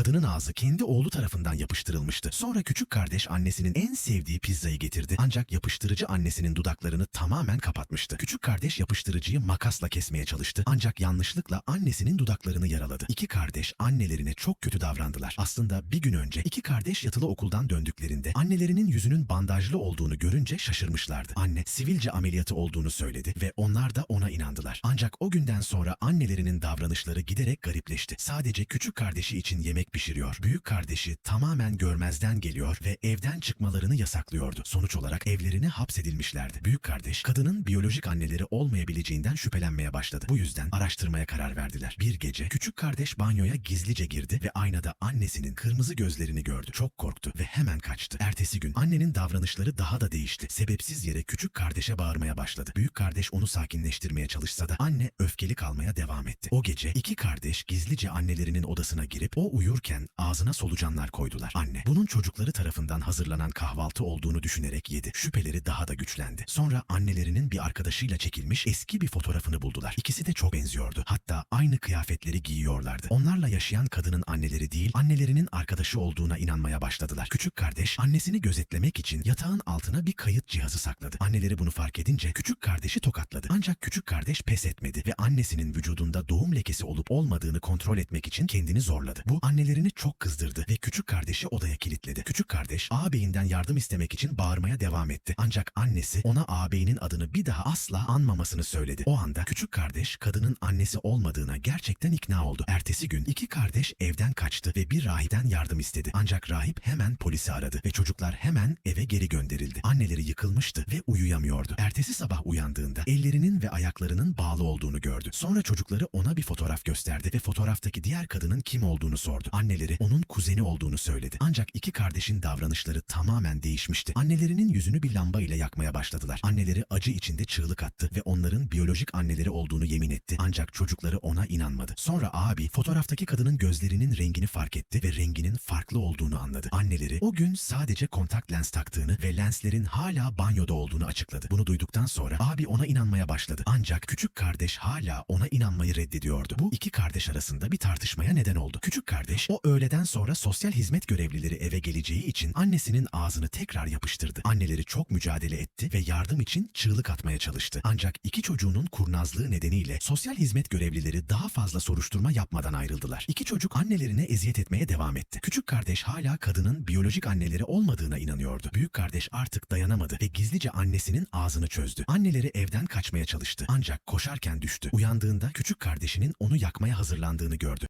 Kadının ağzı kendi oğlu tarafından yapıştırılmıştı. Sonra küçük kardeş annesinin en sevdiği pizzayı getirdi. Ancak yapıştırıcı annesinin dudaklarını tamamen kapatmıştı. Küçük kardeş yapıştırıcıyı makasla kesmeye çalıştı. Ancak yanlışlıkla annesinin dudaklarını yaraladı. İki kardeş annelerine çok kötü davrandılar. Aslında bir gün önce iki kardeş yatılı okuldan döndüklerinde annelerinin yüzünün bandajlı olduğunu görünce şaşırmışlardı. Anne sivilce ameliyatı olduğunu söyledi ve onlar da ona inandılar. Ancak o günden sonra annelerinin davranışları giderek garipleşti. Sadece küçük kardeşi için yemek pişiriyor. Büyük kardeşi tamamen görmezden geliyor ve evden çıkmalarını yasaklıyordu. Sonuç olarak evlerine hapsedilmişlerdi. Büyük kardeş kadının biyolojik anneleri olmayabileceğinden şüphelenmeye başladı. Bu yüzden araştırmaya karar verdiler. Bir gece küçük kardeş banyoya gizlice girdi ve aynada annesinin kırmızı gözlerini gördü. Çok korktu ve hemen kaçtı. Ertesi gün annenin davranışları daha da değişti. Sebepsiz yere küçük kardeşe bağırmaya başladı. Büyük kardeş onu sakinleştirmeye çalışsa da anne öfkeli kalmaya devam etti. O gece iki kardeş gizlice annelerinin odasına girip o uyurken ağzına solucanlar koydular. Anne bunun çocukları tarafından hazırlanan kahvaltı olduğunu düşünerek yedi. Şüpheleri daha da güçlendi. Sonra annelerinin bir arkadaşıyla çekilmiş eski bir fotoğrafını buldular. İkisi de çok benziyordu. Hatta aynı kıyafetleri giyiyorlardı. Onlarla yaşayan kadının anneleri değil, annelerinin arkadaşı olduğuna inanmaya başladılar. Küçük kardeş annesini gözetlemek için yatağın altına bir kayıt cihazı sakladı. Anneleri bunu fark edince küçük kardeşi tokatladı. Ancak küçük kardeş pes etmedi ve annesinin vücudunda doğum lekesi olup olmadığını kontrol etmek için kendini zorladı. Bu annelerini çok kızdırdı ve küçük kardeşi odaya kilitledi. Küçük kardeş ağabeyinden yardım istemek için bağırmaya devam etti. Ancak annesi ona ağabeyinin adını bir daha asla anmamasını söyledi. O anda küçük kardeş kadının annesi olmadığına gerçekten ikna oldu. Ertesi gün iki kardeş evden kaçtı ve bir rahipten yardım istedi. Ancak rahip hemen polisi aradı ve çocuklar hemen eve geri gönderildi. Anneleri yıkılmıştı ve uyuyamıyordu. Ertesi sabah uyandığında ellerinin ve ayaklarının bağlı olduğunu gördü. Sonra çocukları ona bir fotoğraf gösterdi ve fotoğraftaki diğer kadının kim olduğunu sordu. Anneleri onun kuzeni olduğunu söyledi. Ancak iki kardeşin davranışları tamamen değişmişti. Annelerinin yüzünü bir lamba ile yakmaya başladılar. Anneleri acı içinde çığlık attı ve onların biyolojik anneleri olduğunu yemin etti. Ancak çocukları ona inanmadı. Sonra abi fotoğraftaki kadının gözlerinin rengini fark etti ve renginin farklı olduğunu anladı. Anneleri o gün sadece kontak lens taktığını ve lenslerin hala banyoda olduğunu açıkladı. Bunu duyduktan sonra abi ona inanmaya başladı. Ancak küçük kardeş hala ona inanmayı reddediyordu. Bu iki kardeş arasında bir tartışmaya neden oldu. Küçük kardeş o öğleden sonra sosyal hizmet görevlileri eve geleceği için annesinin ağzını tekrar yapıştırdı. Anneleri çok mücadele etti ve yardım için çığlık atmaya çalıştı. Ancak iki çocuğunun kurnazlığı nedeniyle sosyal hizmet görevlileri daha fazla soruşturma yapmadan ayrıldılar. İki çocuk annelerine eziyet etmeye devam etti. Küçük kardeş hala kadının biyolojik anneleri olmadığına inanıyordu. Büyük kardeş artık dayanamadı ve gizlice annesinin ağzını çözdü. Anneleri evden kaçmaya çalıştı. Ancak koşarken düştü. Uyandığında küçük kardeşinin onu yakmaya hazırlandığını gördü.